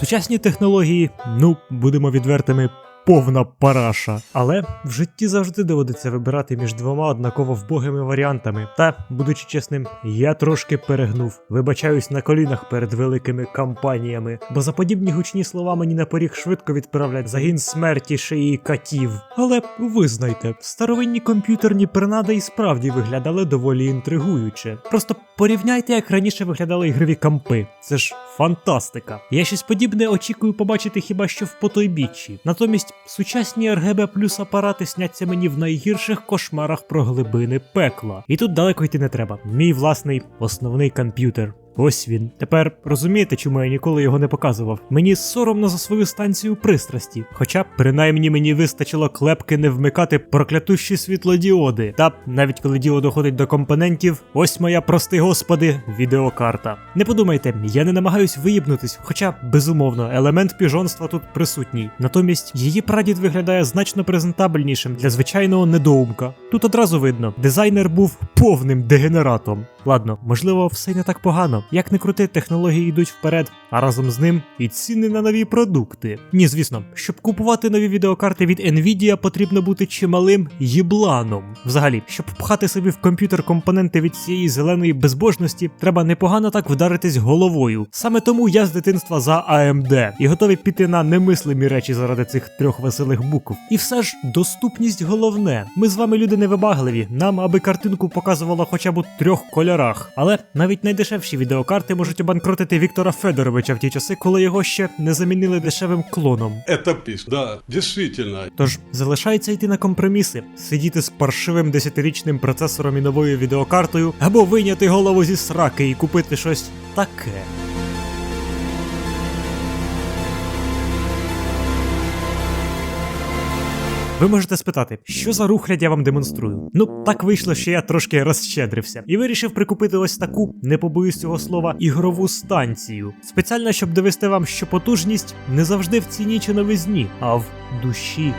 Сучасні технології, ну, будемо відвертими. Повна параша. Але в житті завжди доводиться вибирати між двома однаково вбогими варіантами. Та, будучи чесним, я трошки перегнув. Вибачаюсь на колінах перед великими кампаніями, бо за подібні гучні слова мені на поріг швидко відправлять загін смерті шиї катів. Але визнайте, старовинні комп'ютерні принади і справді виглядали доволі інтригуюче. Просто порівняйте, як раніше виглядали ігрові кампи. Це ж фантастика. Я щось подібне очікую побачити хіба що в потойбіччі. Натомість сучасні RGB плюс апарати сняться мені в найгірших кошмарах про глибини пекла. І тут далеко йти не треба. Мій власний основний комп'ютер. Ось він. Тепер розумієте, чому я ніколи його не показував? Мені соромно за свою станцію пристрасті. Хоча, принаймні, мені вистачило клепки не вмикати проклятущі світлодіоди. Та навіть коли діло доходить до компонентів, ось моя, прости господи, відеокарта. Не подумайте, я не намагаюсь виїбнутись, хоча, безумовно, елемент піжонства тут присутній. Натомість її прадід виглядає значно презентабельнішим для звичайного недоумка. Тут одразу видно, дизайнер був повним дегенератом. Ладно, можливо, все не так погано. Як не крути, технології йдуть вперед, а разом з ним і ціни на нові продукти. Ні, звісно, щоб купувати нові відеокарти від Nvidia, потрібно бути чималим їбланом. Взагалі, щоб пхати собі в комп'ютер компоненти від цієї зеленої безбожності, треба непогано так вдаритись головою. Саме тому я з дитинства за AMD і готовий піти на немислимі речі заради цих трьох веселих букв. І все ж доступність головне. Ми з вами люди невибагливі. Нам, аби картинку показувало хоча б у трьох кольорах. Але навіть найдешевші відеокарти можуть обанкротити Віктора Федоровича в ті часи, коли його ще не замінили дешевим клоном. Это пис. Да, дійсно. Тож залишається йти на компроміси, сидіти з паршивим 10-річним процесором і новою відеокартою, або вийняти голову зі сраки і купити щось таке. Ви можете спитати, що за рухлядь я вам демонструю? Ну, так вийшло, що я трошки розщедрився і вирішив прикупити ось таку, не побоюсь цього слова, ігрову станцію. Спеціально, щоб довести вам, що потужність не завжди в ціні чи новизні, а в душі.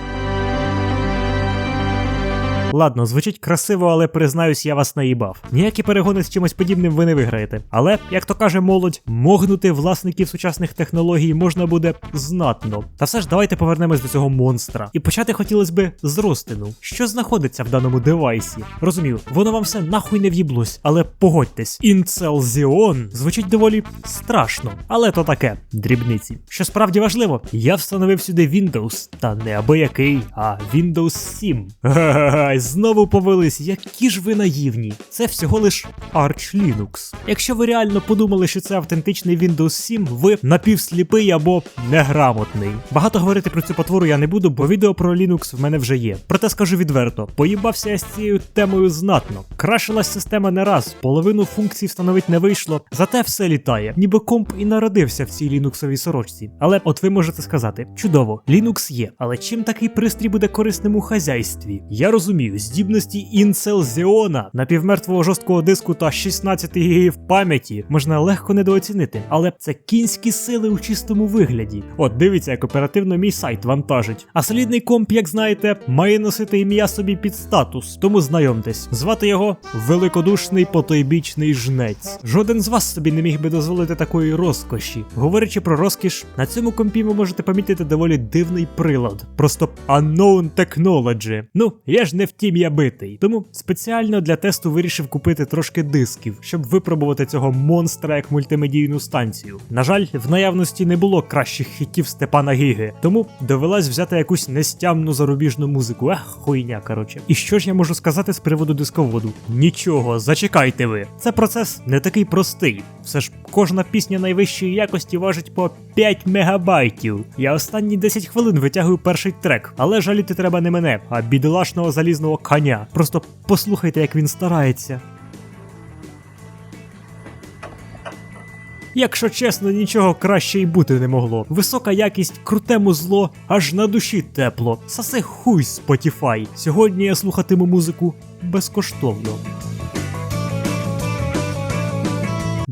Ладно, звучить красиво, але признаюсь, я вас наїбав. Ніякі перегони з чимось подібним ви не виграєте. Але, як то каже молодь, могнути власників сучасних технологій можна буде знатно. Та все ж давайте повернемось до цього монстра. І почати хотілося би з розтину. Що знаходиться в даному девайсі? Розумію, воно вам все нахуй не в'їблось, але погодьтесь, Xeon звучить доволі страшно, але то таке, дрібниці. Що справді важливо, я встановив сюди Windows, та не аби який, а Windows 7. Га-га-га, знову повелись, які ж ви наївні. Це всього лиш Arch Linux. Якщо ви реально подумали, що це автентичний Windows 7, ви напівсліпий або неграмотний. Багато говорити про цю потвору я не буду, бо відео про Linux в мене вже є. Проте скажу відверто, поїбався я з цією темою знатно. Крашилась система не раз, половину функцій встановити не вийшло, зате все літає, ніби комп і народився в цій лінуксовій сорочці. Але от ви можете сказати: чудово, Linux є, але чим такий пристрій буде корисним у хазяйстві? Я розумію, здібності Intel Xeon, напівмертвого жорсткого диску та 16 ГБ пам'яті можна легко недооцінити, але це кінські сили у чистому вигляді. От дивіться, як оперативно мій сайт вантажить. А солідний комп, як знаєте, має носити ім'я собі під статус, тому знайомтесь. Звати його великодушний потойбічний жнець. Жоден з вас собі не міг би дозволити такої розкоші. Говорячи про розкіш, на цьому компі ви можете помітити доволі дивний прилад. Просто unknown technology. Ну, я ж не втім я битий. Тому спеціально для тесту вирішив купити трошки дисків, щоб випробувати цього монстра як мультимедійну станцію. На жаль, в наявності не було кращих хітів Степана Гіги, тому довелось взяти якусь нестямну зарубіжну музику. Ех, хуйня, коротше. І що ж я можу сказати з приводу дисководу? Нічого, зачекайте ви. Це процес не такий простий. Все ж кожна пісня найвищої якості важить по 5 мегабайтів. Я останні 10 хвилин витягую перший трек, але жаліти треба не мене, а бідолашного залізного коня. Просто послухайте, як він старається. Якщо чесно, нічого краще й бути не могло. Висока якість, круте музло, аж на душі тепло. Сасе хуй Spotify. Сьогодні я слухатиму музику безкоштовно.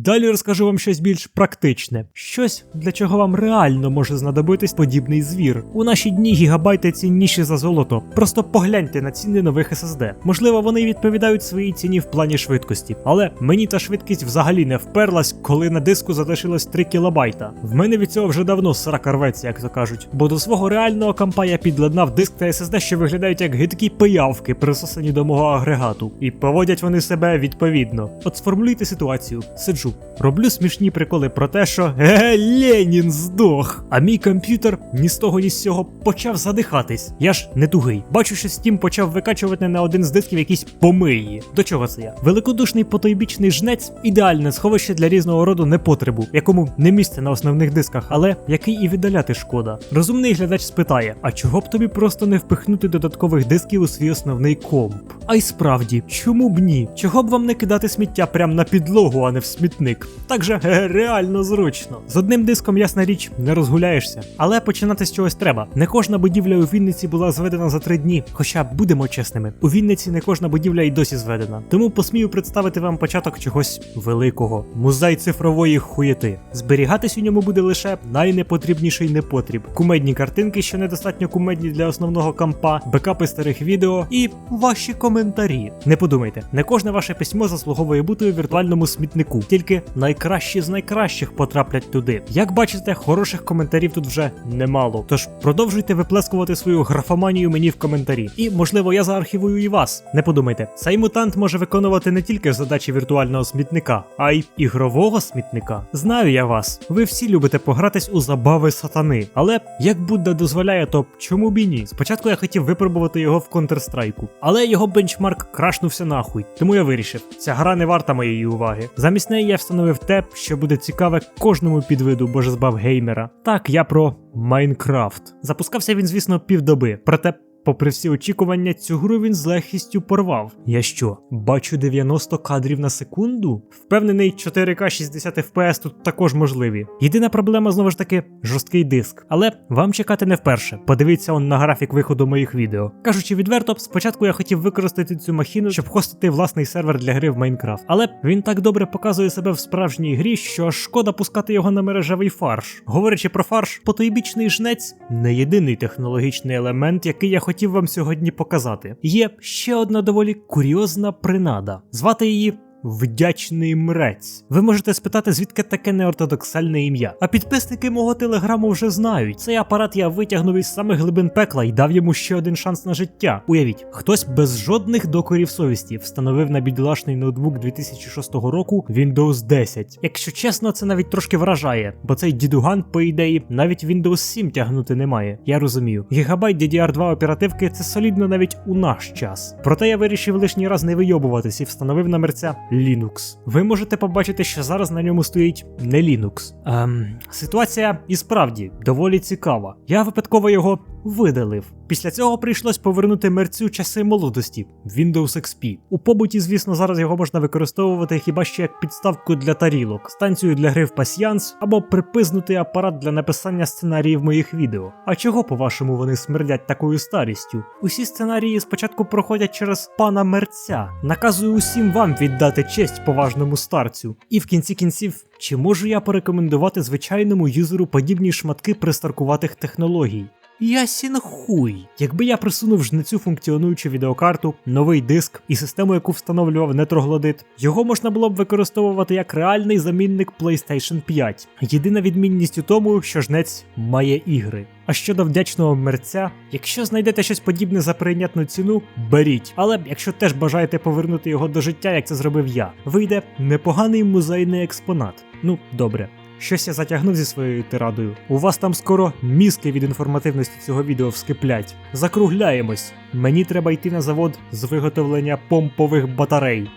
Далі розкажу вам щось більш практичне, щось для чого вам реально може знадобитись подібний звір. У наші дні гігабайти цінніші за золото. Просто погляньте на ціни нових SSD. Можливо, вони відповідають своїй ціні в плані швидкості, але мені та швидкість взагалі не вперлась, коли на диску залишилось 3 кілобайта. В мене від цього вже давно срака рветься, як то кажуть. Бо до свого реального компа я підладнав диск та SSD, що виглядають як гидкі пиявки, присосані до мого агрегату. І поводять вони себе відповідно. От сформулюйте ситуацію. Сиджу, роблю смішні приколи про те, що е, Ленін здох. А мій комп'ютер ні з того, ні з цього почав задихатись. Я ж не тугий. Бачу, що Steam почав викачувати на один з дисків якісь помиї. До чого це я? Великодушний потойбічний жнець ідеальне сховище для різного роду непотребу, якому не місце на основних дисках, але який і віддаляти шкода. Розумний глядач спитає: а чого б тобі просто не впихнути додаткових дисків у свій основний комп? А й справді, чому б ні? Чого б вам не кидати сміття прямо на підлогу, а не в смітник? Так же е, реально зручно. З одним диском, ясна річ, не розгуляєшся. Але починати з чогось треба. Не кожна будівля у Вінниці була зведена за три дні. Хоча будемо чесними, у Вінниці не кожна будівля й досі зведена. Тому посмію представити вам початок чогось великого. Музей цифрової хуєти. Зберігатись у ньому буде лише найнепотрібніший непотріб. Кумедні картинки, що недостатньо кумедні для основного кампа, бекапи старих відео і ваші коментарі. Не подумайте, не кожне ваше письмо заслуговує бути у віртуальному смітнику, тільки найкращі з найкращих потраплять туди. Як бачите, хороших коментарів тут вже немало. Тож продовжуйте виплескувати свою графоманію мені в коментарі. І можливо я заархівую і вас. Не подумайте, цей мутант може виконувати не тільки задачі віртуального смітника, а й ігрового смітника. Знаю я вас. Ви всі любите погратись у забави сатани. Але як Будда дозволяє, то чому б і ні? Спочатку я хотів випробувати його в Counter-Strike, але його бенчмарк крашнувся нахуй. Тому я вирішив, ця гра не варта моєї уваги. Замість неї я встановив те, що буде цікаве кожному підвиду божезбав геймера. Так, я про Майнкрафт. Запускався він, звісно, півдоби. Проте Попри всі очікування, цю гру він з легкістю порвав. Я що, бачу 90 кадрів на секунду? Впевнений, 4К 60 FPS тут також можливі. Єдина проблема знову ж таки жорсткий диск. Але вам чекати не вперше. Подивіться он на графік виходу моїх відео. Кажучи відверто, спочатку я хотів використати цю махіну, щоб хостити власний сервер для гри в Майнкрафт. Але він так добре показує себе в справжній грі, що аж шкода пускати його на мережевий фарш. Говорячи про фарш, потойбічний жнець не єдиний технологічний елемент, який я хотів вам сьогодні показати. Є ще одна доволі курйозна принада. Звати її. Вдячний мрець. Ви можете спитати, звідки таке неортодоксальне ім'я. А підписники мого телеграму вже знають. Цей апарат я витягнув із самих глибин пекла і дав йому ще один шанс на життя. Уявіть, хтось без жодних докорів совісті встановив на бідолашний ноутбук 2006 року Windows 10. Якщо чесно, це навіть трошки вражає, бо цей дідуган, по ідеї, навіть Windows 7 тягнути не має. Я розумію. Гігабайт DDR2 оперативки це солідно навіть у наш час. Проте я вирішив лишній раз не вийобуватись і встановив на мерця Linux. Ви можете побачити, що зараз на ньому стоїть не Linux. Ем, ситуація і справді доволі цікава. Я випадково його видалив. Після цього прийшлось повернути мерцю часи молодості Windows XP. У побуті, звісно, зараз його можна використовувати хіба що як підставку для тарілок, станцію для гри в пасьянс або припизнутий апарат для написання сценаріїв моїх відео. А чого, по-вашому, вони смердять такою старістю? Усі сценарії спочатку проходять через пана мерця. Наказую усім вам віддати честь поважному старцю. І в кінці кінців. Чи можу я порекомендувати звичайному юзеру подібні шматки пристаркуватих технологій? Ясін хуй. Якби я присунув жницю функціонуючу відеокарту, новий диск і систему, яку встановлював нетроглодит, його можна було б використовувати як реальний замінник PlayStation 5. Єдина відмінність у тому, що жнець має ігри. А щодо вдячного мерця, якщо знайдете щось подібне за прийнятну ціну, беріть. Але якщо теж бажаєте повернути його до життя, як це зробив я, вийде непоганий музейний експонат. Ну, добре. Щось я затягнув зі своєю тирадою. У вас там скоро мізки від інформативності цього відео вскиплять. Закругляємось. Мені треба йти на завод з виготовлення помпових батарей.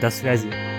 До связі.